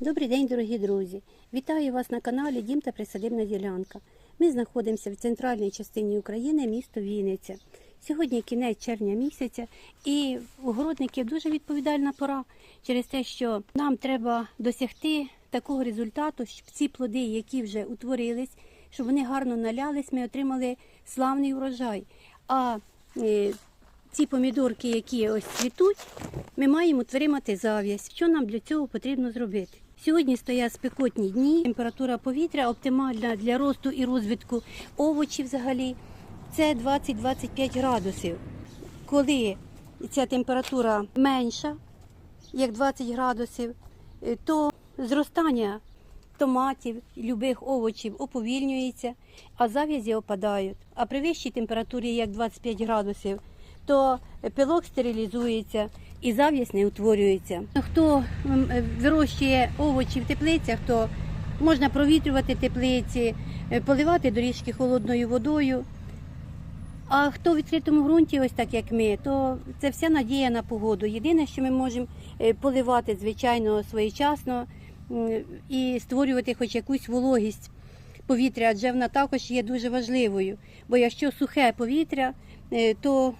Добрий день, дорогі друзі! Вітаю вас на каналі Дім та Присадибна ділянка. Ми знаходимося в центральній частині України, місто Вінниця. Сьогодні кінець червня місяця, і у городників дуже відповідальна пора через те, що нам треба досягти такого результату, щоб ці плоди, які вже утворились, щоб вони гарно налялись, ми отримали славний урожай. А е, ці помідорки, які ось цвітуть, ми маємо отримати зав'язь. Що нам для цього потрібно зробити? Сьогодні стоять спекотні дні, температура повітря оптимальна для росту і розвитку овочів взагалі. Це 20-25 градусів. Коли ця температура менша, як 20 градусів, е, то зростання томатів, любих овочів оповільнюється, а зав'язі опадають. А при вищій температурі, як 25 градусів, то пилок стерилізується і зав'язь не утворюється. Хто е, вирощує овочі в теплицях, то можна провітрювати теплиці, е, поливати доріжки холодною водою. А хто в відкритому ґрунті, ось так як ми, то це вся надія на погоду. Єдине, що ми можемо е, поливати, звичайно, своєчасно і створювати хоч якусь вологість повітря, адже вона також є дуже важливою. Бо якщо сухе повітря, то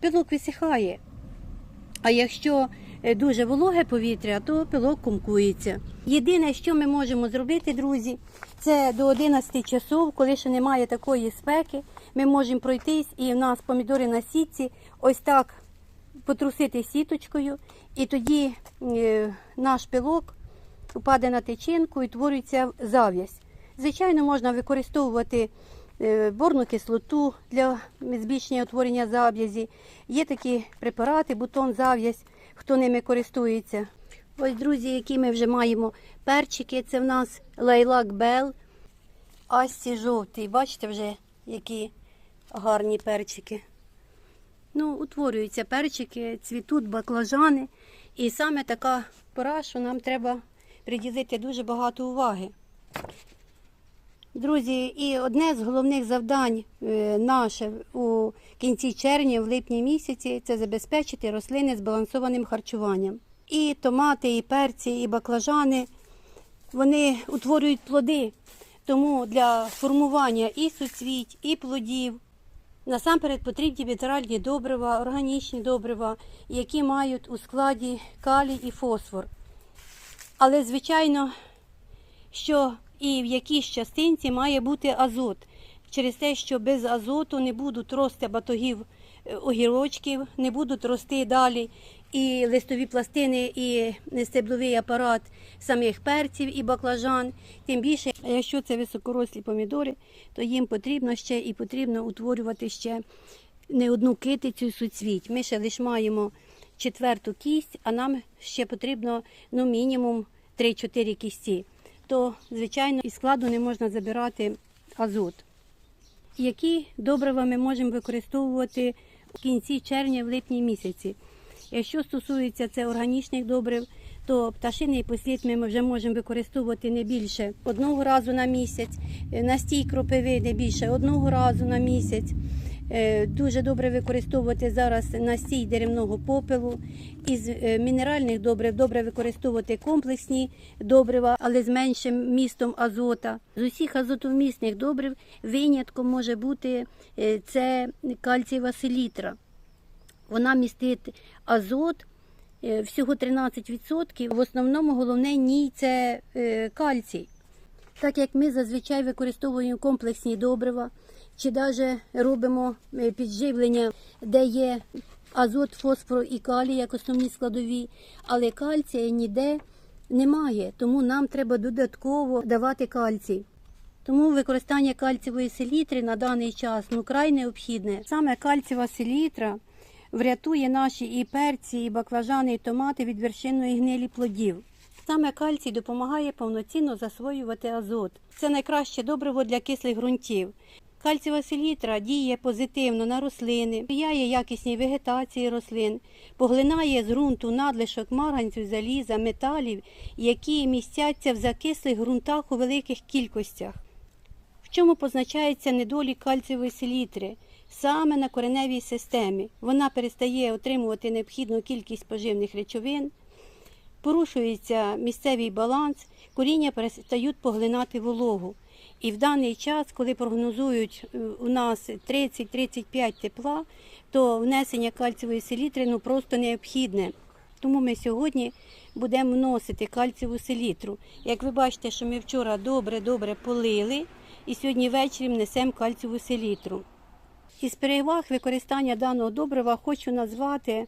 пилок висихає. А якщо е, дуже вологе повітря, то пилок кумкується. Єдине, що ми можемо зробити, друзі, це до 11 часов, коли ще немає такої спеки, ми можемо пройтись і в нас помідори на сітці ось так потрусити сіточкою, і тоді е, наш пилок упаде на течінку і твориться зав'язь. Звичайно, можна використовувати борну кислоту для збільшення утворення зав'язі. Є такі препарати, бутон зав'язь, хто ними користується. Ось, друзі, які ми вже маємо перчики, це в нас лайлак бел, асці жовтий. Бачите вже, які гарні перчики. Ну, утворюються перчики, цвітуть баклажани. І саме така пора, що нам треба приділити дуже багато уваги. Друзі, і одне з головних завдань е, наше у кінці червня, в липні місяці, це забезпечити рослини збалансованим харчуванням. І томати, і перці, і баклажани вони утворюють плоди. Тому для формування і суцвіть, і плодів насамперед потрібні мінеральні добрива, органічні добрива, які мають у складі калій і фосфор. Але, звичайно, що і в якійсь частинці має бути азот. Через те, що без азоту не будуть рости батогів е, огірочків, не будуть рости далі і листові пластини, і стебловий апарат самих перців і баклажан. Тим більше, якщо це високорослі помідори, то їм потрібно ще і потрібно утворювати ще не одну китицю суцвіть. Ми ще лише маємо четверту кість, а нам ще потрібно ну, мінімум 3-4 кісті. То, звичайно, із складу не можна забирати азот. Які добрива ми можемо використовувати в кінці червня, в липні місяці? Якщо стосується це органічних добрив, то пташиний послід ми вже можемо використовувати не більше одного разу на місяць, е, настій кропиви не більше одного разу на місяць. Е, Дуже добре використовувати зараз настій деревного попелу. Із е, мінеральних добрив добре використовувати комплексні добрива, але з меншим містом азота. З усіх азотовмісних добрив винятком може бути е, це кальцієва селітра. Вона містить азот всього 13%. В основному головне ній це кальцій. Так як ми зазвичай використовуємо комплексні добрива, чи навіть робимо е, підживлення, де є азот, фосфор і калій як основні складові, але кальція ніде немає, тому нам треба додатково давати кальцій. Тому використання кальцієвої селітри на даний час ну край необхідне. Саме кальцієва селітра врятує наші і перці, і баклажани, і томати від вершинної гнилі плодів. Саме кальцій допомагає повноцінно засвоювати азот. Це найкраще добриво для кислих ґрунтів. Кальцієва селітра діє позитивно на рослини, сприяє якісній вегетації рослин, поглинає з ґрунту надлишок марганцю, заліза, металів, які містяться в закислих ґрунтах у великих кількостях. В чому позначається недолік кальцієвої селітри? Саме на кореневій системі. Вона перестає отримувати необхідну кількість поживних речовин, порушується місцевий баланс, коріння перестають поглинати вологу. І в даний час, коли прогнозують е, у нас 30-35 тепла, то внесення кальцієвої селітри ну, просто необхідне. Тому ми сьогодні будемо вносити кальцієву селітру. Як ви бачите, що ми вчора добре-добре полили, і сьогодні ввечері внесемо кальцієву селітру. Із переваг використання даного добрива хочу назвати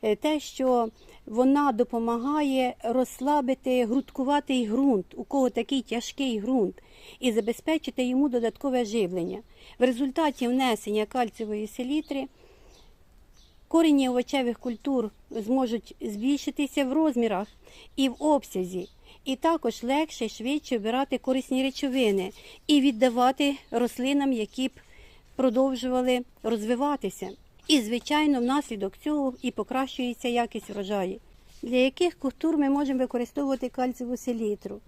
те, що вона допомагає розслабити грудкуватий ґрунт, у кого такий тяжкий ґрунт, і забезпечити йому додаткове живлення. В результаті внесення кальцієвої селітри корені овочевих культур зможуть збільшитися в розмірах і в обсязі, і також легше швидше вбирати корисні речовини і віддавати рослинам, які б продовжували розвиватися. І, звичайно, внаслідок цього і покращується якість врожаю. Для яких культур ми можемо використовувати кальцієву селітру?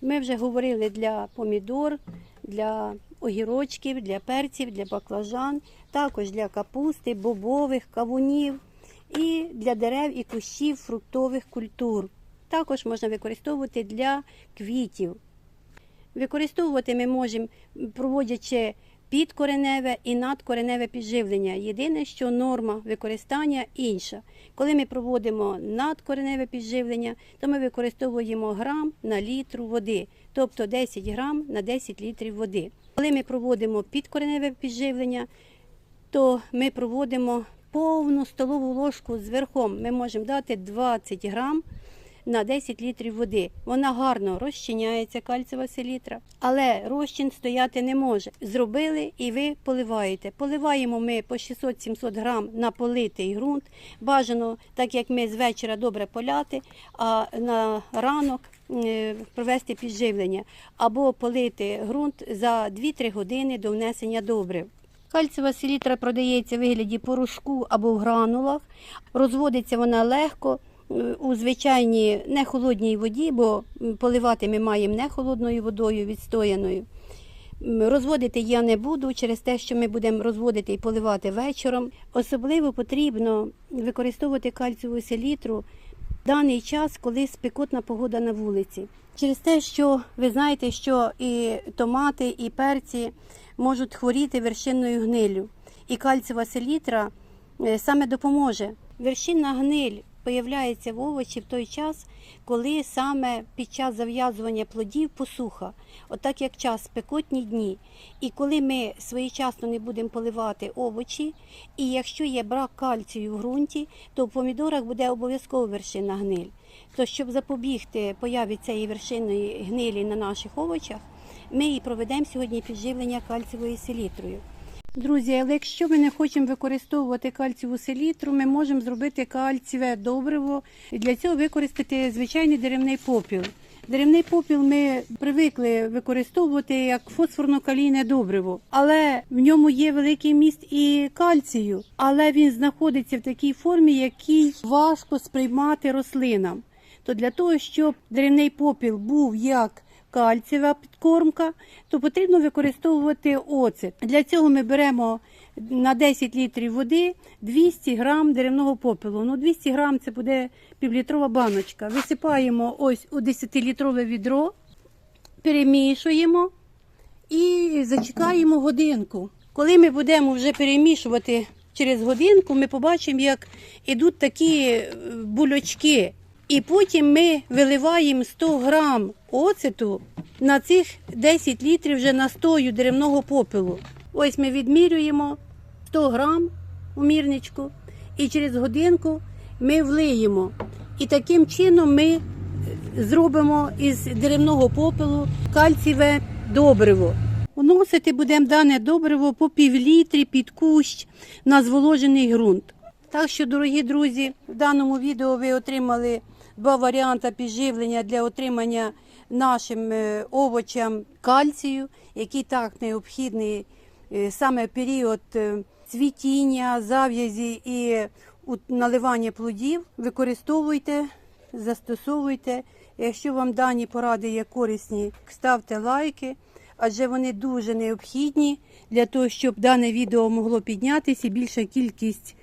Ми вже говорили для помідор, для огірочків, для перців, для баклажан, також для капусти, бобових, кавунів і для дерев і кущів фруктових культур. Також можна використовувати для квітів. Використовувати ми можемо, проводячи підкореневе і надкореневе підживлення. Єдине, що норма використання інша. Коли ми проводимо надкореневе підживлення, то ми використовуємо грам на літру води, тобто 10 грам на 10 літрів води. Коли ми проводимо підкореневе підживлення, то ми проводимо повну столову ложку з верхом. Ми можемо дати 20 грам на 10 літрів води. Вона гарно розчиняється, кальцієва селітра, але розчин стояти не може. Зробили і ви поливаєте. Поливаємо ми по 600-700 грам на политий ґрунт. Бажано, так як ми з вечора добре поляти, а на ранок е, провести підживлення або полити ґрунт за 2-3 години до внесення добрив. Кальцієва селітра продається в вигляді порошку або в гранулах. Розводиться вона легко у звичайній нехолодній воді, бо поливати ми маємо не холодною водою відстояною. Розводити я не буду через те, що ми будемо розводити і поливати вечором. Особливо потрібно використовувати кальцієву селітру в даний час, коли спекотна погода на вулиці. Через те, що ви знаєте, що і томати, і перці можуть хворіти вершинною гнилю. І кальцієва селітра е, саме допоможе. Вершинна гниль появляється в овочі в той час, коли саме під час зав'язування плодів посуха, отак як час спекотні дні. І коли ми своєчасно не будемо поливати овочі, і якщо є брак кальцію в ґрунті, то в помідорах буде обов'язково вершинна гниль. То щоб запобігти появі цієї вершинної гнилі на наших овочах, ми і проведемо сьогодні підживлення кальцієвою селітрою. Друзі, але якщо ми не хочемо використовувати кальцієву селітру, ми можемо зробити кальцієве добриво. Для цього використати звичайний деревний попіл. Деревний попіл ми привикли використовувати як фосфорно-калійне добриво, але в ньому є великий міст і кальцію, але він знаходиться в такій формі, який важко сприймати рослинам. То для того, щоб деревний попіл був як кальцієва підкормка, то потрібно використовувати оцет. Для цього ми беремо на 10 літрів води 200 грам деревного попелу. Ну, 200 грам це буде півлітрова баночка. Висипаємо ось у 10-літрове відро, перемішуємо і зачекаємо годинку. Коли ми будемо вже перемішувати через годинку, ми побачимо, як ідуть такі е, булючки. І потім ми виливаємо 100 грам оцету на цих 10 літрів вже настою деревного попелу. Ось ми відмірюємо 100 грам у мірничку і через годинку ми влиємо. І таким чином ми зробимо із деревного попелу кальцієве добриво. Вносити будемо дане добриво по півлітрі під кущ на зволожений ґрунт. Так що, дорогі друзі, в даному відео ви отримали два варіанти підживлення для отримання нашим е, овочам кальцію, який так необхідний е, саме період е, цвітіння, зав'язі і наливання плодів. Використовуйте, застосовуйте. Якщо вам дані поради є корисні, ставте лайки, адже вони дуже необхідні для того, щоб дане відео могло піднятися і більша кількість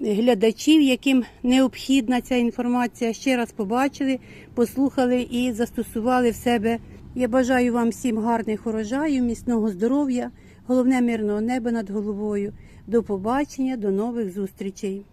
глядачів, яким необхідна ця інформація, ще раз побачили, послухали і застосували в себе. Я бажаю вам всім гарних урожаїв, міцного здоров'я, головне мирного неба над головою. До побачення, до нових зустрічей.